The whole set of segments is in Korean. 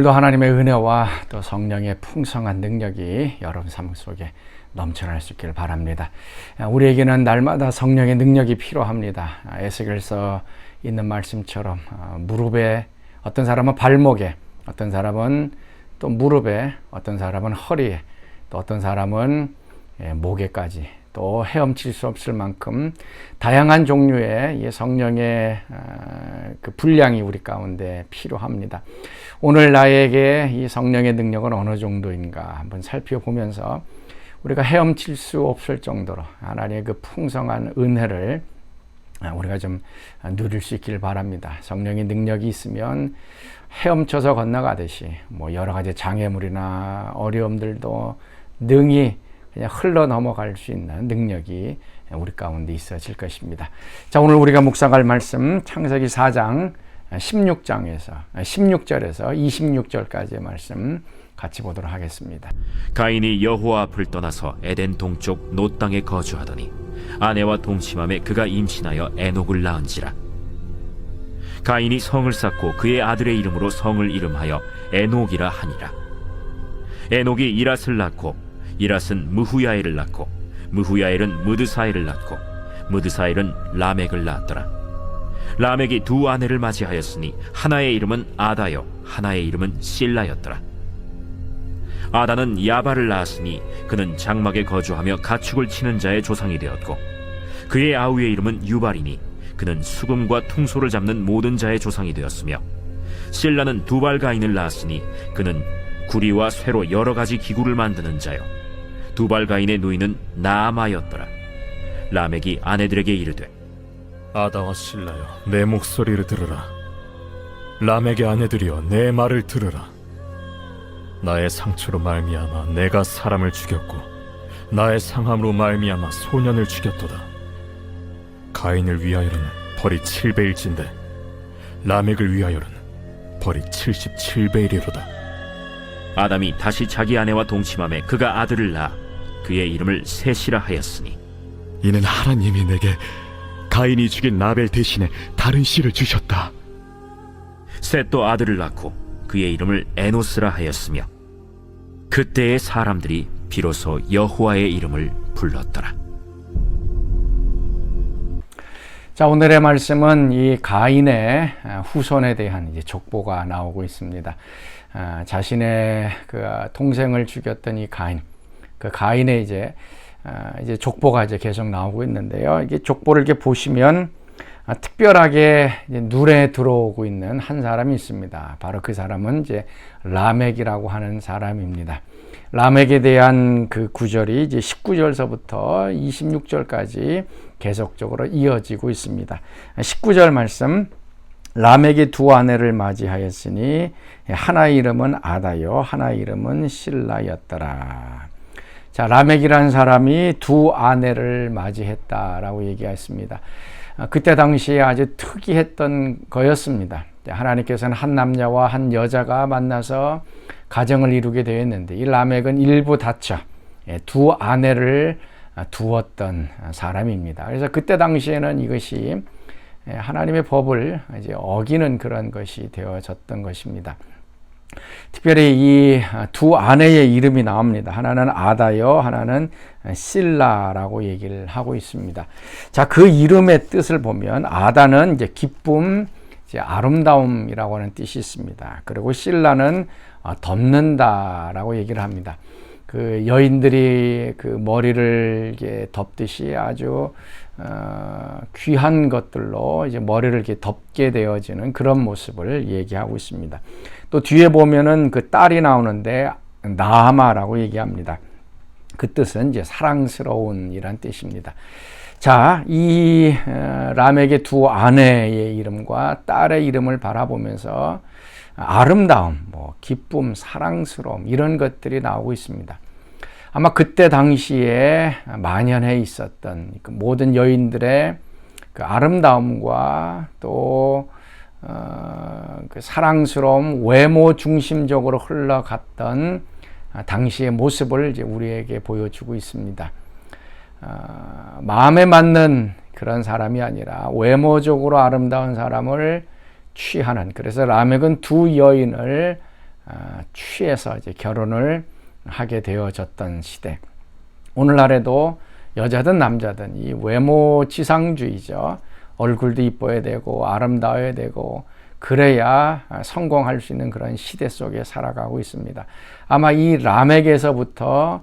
오늘도 하나님의 은혜와 또 성령의 풍성한 능력이 여러분 삶 속에 넘쳐날 수 있기를 바랍니다. 우리에게는 날마다 성령의 능력이 필요합니다. 에스겔서 있는 말씀처럼 어, 무릎에 어떤 사람은 발목에 어떤 사람은 또 무릎에 어떤 사람은 허리에 또 어떤 사람은 예, 목에까지 또 헤엄칠 수 없을 만큼 다양한 종류의 성령의 어, 그 분량이 우리 가운데 필요합니다. 오늘 나에게 이 성령의 능력은 어느 정도인가 한번 살펴보면서 우리가 헤엄칠 수 없을 정도로 하나님의 그 풍성한 은혜를 우리가 좀 누릴 수 있기를 바랍니다. 성령의 능력이 있으면 헤엄쳐서 건너가듯이 뭐 여러 가지 장애물이나 어려움들도 능히 그냥 흘러 넘어갈 수 있는 능력이 우리 가운데 있어질 것입니다. 자, 오늘 우리가 묵상할 말씀 창세기 4장 16장에서 16절에서 26절까지의 말씀 같이 보도록 하겠습니다. 가인이 여호와 앞을 떠나서 에덴 동쪽 노 땅에 거주하더니 아내와 동침함에 그가 임신하여 에녹을 낳은지라 가인이 성을 쌓고 그의 아들의 이름으로 성을 이름하여 에녹이라 하니라 에녹이 이랏을 낳고 이랏은 무후야엘을 낳고 무후야엘은 무드사엘을 낳고 무드사엘은 라멕을 낳았더라. 라멕이 두 아내를 맞이하였으니 하나의 이름은 아다요 하나의 이름은 실라였더라. 아다는 야발을 낳았으니 그는 장막에 거주하며 가축을 치는 자의 조상이 되었고 그의 아우의 이름은 유발이니 그는 수금과 퉁소를 잡는 모든 자의 조상이 되었으며 실라는 두발 가인을 낳았으니 그는 구리와 쇠로 여러 가지 기구를 만드는 자요 두발 가인의 누이는 나아마였더라. 라멕이 아내들에게 이르되 아다와 실라여 내 목소리를 들으라. 라멕의 아내들이여 내 말을 들으라. 나의 상처로 말미암아 내가 사람을 죽였고 나의 상함으로 말미암아 소년을 죽였도다. 가인을 위하여는 벌이 7배일진데 라멕을 위하여는 벌이 77배이리로다. 아담이 다시 자기 아내와 동침함에 그가 아들을 낳아 그의 이름을 셋이라 하였으니 이는 하나님이 내게 가인이 죽인 나벨 대신에 다른 씨를 주셨다. 셋도 아들을 낳고 그의 이름을 에노스라 하였으며 그때의 사람들이 비로소 여호와의 이름을 불렀더라. 자, 오늘의 말씀은 이 가인의 후손에 대한 이제 족보가 나오고 있습니다. 아, 자신의 그 동생을 죽였던 이 가인, 그 가인의 이제 아, 이제 족보가 이제 계속 나오고 있는데요. 이게 족보를 이렇게 보시면 아, 특별하게 눈에 들어오고 있는 한 사람이 있습니다. 바로 그 사람은 이제 라멕이라고 하는 사람입니다. 라멕에 대한 그 구절이 이제 19절서부터 26절까지 계속적으로 이어지고 있습니다. 19절 말씀 라멕이 두 아내를 맞이하였으니 하나 이름은 아다요 하나 이름은 실라였더라. 자, 라멕이라는 사람이 두 아내를 맞이했다라고 얘기했습니다. 그때 당시에 아주 특이했던 거였습니다. 하나님께서는 한 남자와 한 여자가 만나서 가정을 이루게 되었는데 이 라멕은 일부 다쳐 두 아내를 두었던 사람입니다. 그래서 그때 당시에는 이것이 하나님의 법을 이제 어기는 그런 것이 되어졌던 것입니다. 특별히 이 두 아내의 이름이 나옵니다. 하나는 아다요, 하나는 실라라고 얘기를 하고 있습니다. 자, 그 이름의 뜻을 보면 아다는 이제 기쁨, 이제 아름다움이라고 하는 뜻이 있습니다. 그리고 실라는 덮는다라고 얘기를 합니다. 그 여인들이 그 머리를 덮듯이 아주 어, 귀한 것들로 이제 머리를 이렇게 덮게 되어지는 그런 모습을 얘기하고 있습니다. 또 뒤에 보면은 그 딸이 나오는데 나하마라고 얘기합니다. 그 뜻은 이제 사랑스러운 이란 뜻입니다. 자, 이 어, 라멕의 두 아내의 이름과 딸의 이름을 바라보면서 아름다움, 뭐 기쁨, 사랑스러움 이런 것들이 나오고 있습니다. 아마 그때 당시에 만연해 있었던 그 모든 여인들의 그 아름다움과 또 어, 그 사랑스러움, 외모 중심적으로 흘러갔던 당시의 모습을 이제 우리에게 보여주고 있습니다. 어, 마음에 맞는 그런 사람이 아니라 외모적으로 아름다운 사람을 취하는 그래서 라멕은 두 여인을 어, 취해서 이제 결혼을 하게 되어졌던 시대. 오늘날에도 여자든 남자든 이 외모 지상주의죠. 얼굴도 이뻐야 되고 아름다워야 되고 그래야 성공할 수 있는 그런 시대 속에 살아가고 있습니다. 아마 이 람에게서부터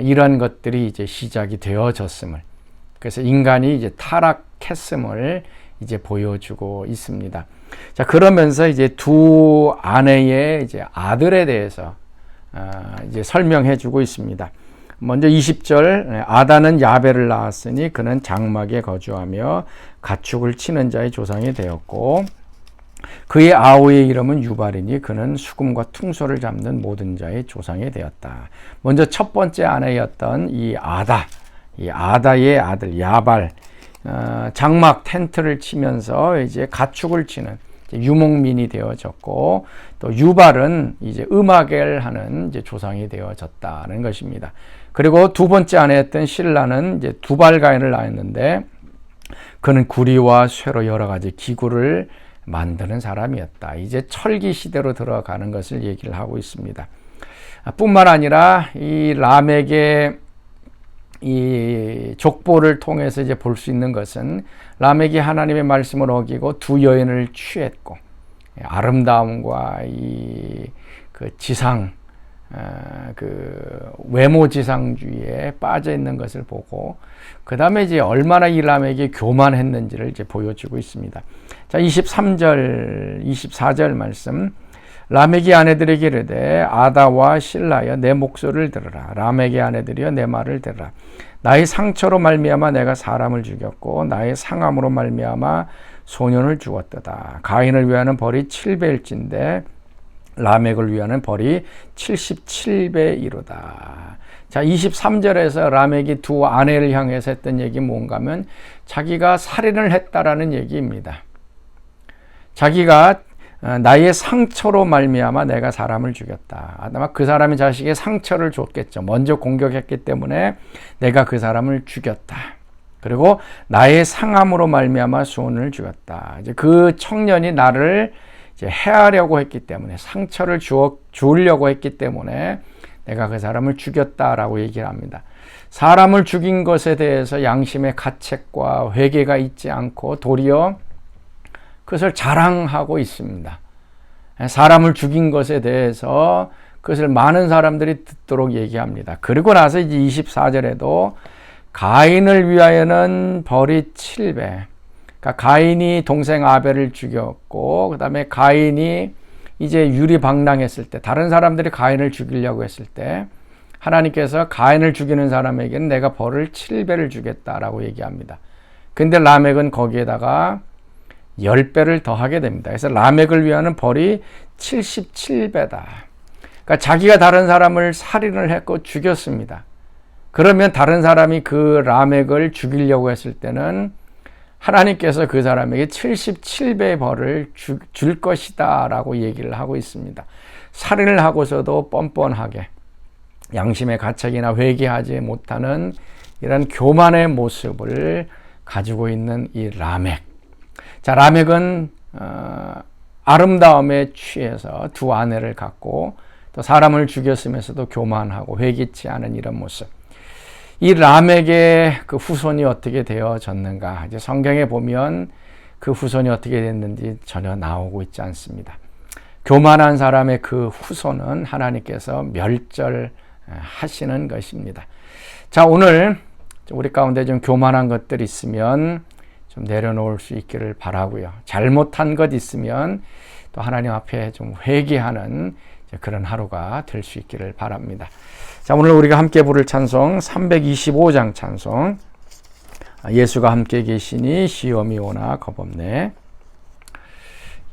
이런 것들이 이제 시작이 되어졌음을 그래서 인간이 이제 타락했음을 이제 보여주고 있습니다. 자 그러면서 이제 두 아내의 이제 아들에 대해서 어, 이제 설명해 주고 있습니다. 먼저 20절 아다는 야벨을 낳았으니 그는 장막에 거주하며 가축을 치는 자의 조상이 되었고 그의 아우의 이름은 유발이니 그는 수금과 퉁소를 잡는 모든 자의 조상이 되었다. 먼저 첫 번째 아내였던 이 아다, 이 아다의 아들 야발, 어, 장막 텐트를 치면서 이제 가축을 치는 유목민이 되어졌고 또 유발은 이제 음악을 하는 이제 조상이 되어졌다는 것입니다. 그리고 두 번째 아내였던 신라는 이제 두발가인을 낳았는데 그는 구리와 쇠로 여러 가지 기구를 만드는 사람이었다. 이제 철기 시대로 들어가는 것을 얘기를 하고 있습니다. 뿐만 아니라 이 람에게 이 족보를 통해서 이제 볼 수 있는 것은 람에게 하나님의 말씀을 어기고 두 여인을 취했고 아름다움과 이 그 지상 어, 그 외모 지상주의에 빠져 있는 것을 보고 그 다음에 이제 얼마나 이 람에게 교만했는지를 이제 보여주고 있습니다. 자, 23절, 24절 말씀. 라멕의 아내들에게 이르되 아다와 신라여 내 목소리를 들으라 라멕의 아내들이여 내 말을 들으라 나의 상처로 말미암아 내가 사람을 죽였고 나의 상함으로 말미암아 소년을 죽었도다 가인을 위하는 벌이 7배일진데 라멕을 위하는 벌이 77배 이로다. 자, 23절에서 라멕이 두 아내를 향해서 했던 얘기 뭔가 하면 자기가 살인을 했다라는 얘기입니다. 자기가 어, 나의 상처로 말미암아 내가 사람을 죽였다. 아마 그 사람의 자식의 상처를 줬겠죠. 먼저 공격했기 때문에 내가 그 사람을 죽였다. 그리고 나의 상함으로 말미암아 수원을 죽였다. 이제 그 청년이 나를 이제 해하려고 했기 때문에 상처를 주어, 주려고 했기 때문에 내가 그 사람을 죽였다라고 얘기를 합니다. 사람을 죽인 것에 대해서 양심의 가책과 회개가 있지 않고 도리어 그것을 자랑하고 있습니다. 사람을 죽인 것에 대해서 그것을 많은 사람들이 듣도록 얘기합니다. 그리고 나서 이제 24절에도 가인을 위하여는 벌이 7배. 그러니까 가인이 동생 아벨을 죽였고 그다음에 가인이 이제 유리방랑했을 때 다른 사람들이 가인을 죽이려고 했을 때 하나님께서 가인을 죽이는 사람에게는 내가 벌을 7배를 주겠다라고 얘기합니다. 근데 라멕은 거기에다가 10배를 더하게 됩니다. 그래서 라멕을 위하는 벌이 77배다. 그러니까 자기가 다른 사람을 살인을 했고 죽였습니다. 그러면 다른 사람이 그 라멕을 죽이려고 했을 때는 하나님께서 그 사람에게 77배의 벌을 주, 줄 것이다 라고 얘기를 하고 있습니다. 살인을 하고서도 뻔뻔하게 양심의 가책이나 회개하지 못하는 이런 교만의 모습을 가지고 있는 이 라멕. 자, 라멕은 어, 아름다움에 취해서 두 아내를 갖고 또 사람을 죽였으면서도 교만하고 회개치 않은 이런 모습. 이 람에게 그 후손이 어떻게 되어졌는가? 이제 성경에 보면 그 후손이 어떻게 됐는지 전혀 나오고 있지 않습니다. 교만한 사람의 그 후손은 하나님께서 멸절하시는 것입니다. 자, 오늘 우리 가운데 좀 교만한 것들 있으면 좀 내려놓을 수 있기를 바라고요. 잘못한 것 있으면 또 하나님 앞에 좀 회개하는 그런 하루가 될 수 있기를 바랍니다. 자, 오늘 우리가 함께 부를 찬송 325장 찬송. 예수가 함께 계시니 시험이 오나 겁없네.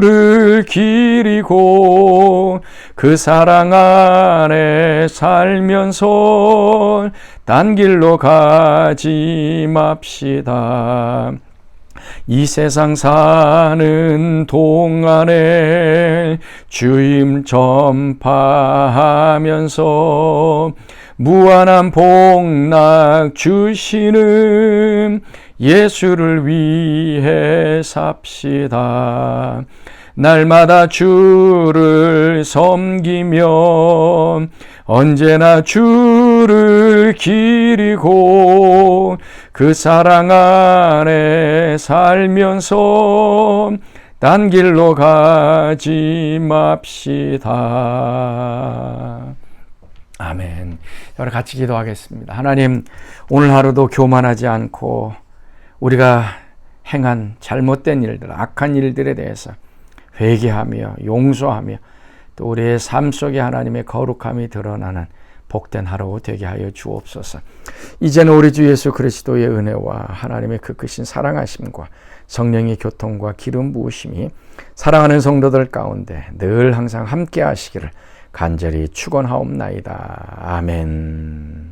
를 기리고 그 사랑 안에 살면서 딴 길로 가지 맙시다. 이 세상 사는 동안에 주임 전파하면서 무한한 복락 주시는 예수를 위해 삽시다. 날마다 주를 섬기며 언제나 주를 기리고 그 사랑 안에 살면서 딴 길로 가지 맙시다. 아멘. 우리 같이 기도하겠습니다. 하나님, 오늘 하루도 교만하지 않고 우리가 행한 잘못된 일들, 악한 일들에 대해서 회개하며 용서하며 또 우리의 삶 속에 하나님의 거룩함이 드러나는 복된 하루 되게 하여 주옵소서. 이제는 우리 주 예수 그리스도의 은혜와 하나님의 그 크신 사랑하심과 성령의 교통과 기름 부으심이 사랑하는 성도들 가운데 늘 항상 함께 하시기를 간절히 축원하옵나이다. 아멘.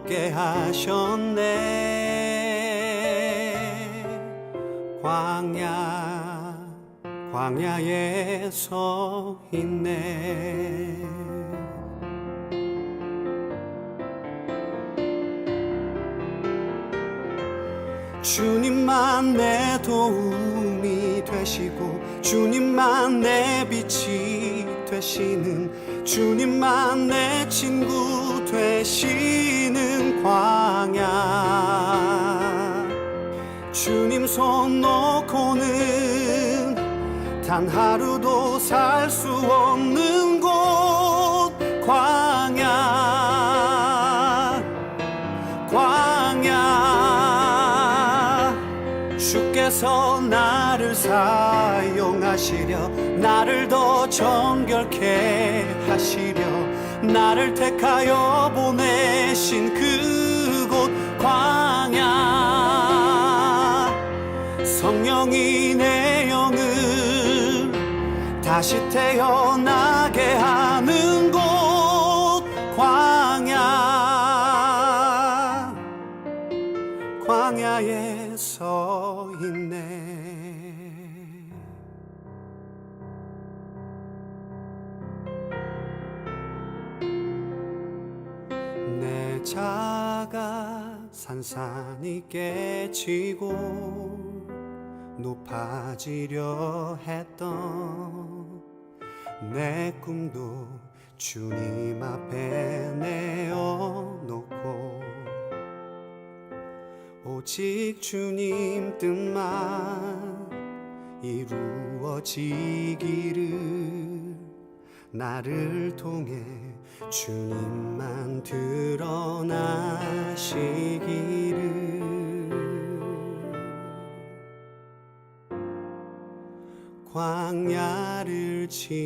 없게 하셨네. 광야 광야에 서 있네. 주님만 내 도움이 되시고 주님만 내 빛이 되시는 주님만 내 친구 되시는 주님 손 놓고는 단 하루도 살 수 없는 곳 광야. 광야. 주께서 나를 사용하시려 나를 더 정결케 하시려 나를 택하여 보내신 그 성령이 내 영을 다시 태어나게 하는 곳 광야. 광야에 서 있네. 내 자가 산산이 깨지고 높아지려 했던 내 꿈도 주님 앞에 내어놓고 오직 주님 뜻만 이루어지기를 나를 통해 주님만 드러나시기를 광야를 지나며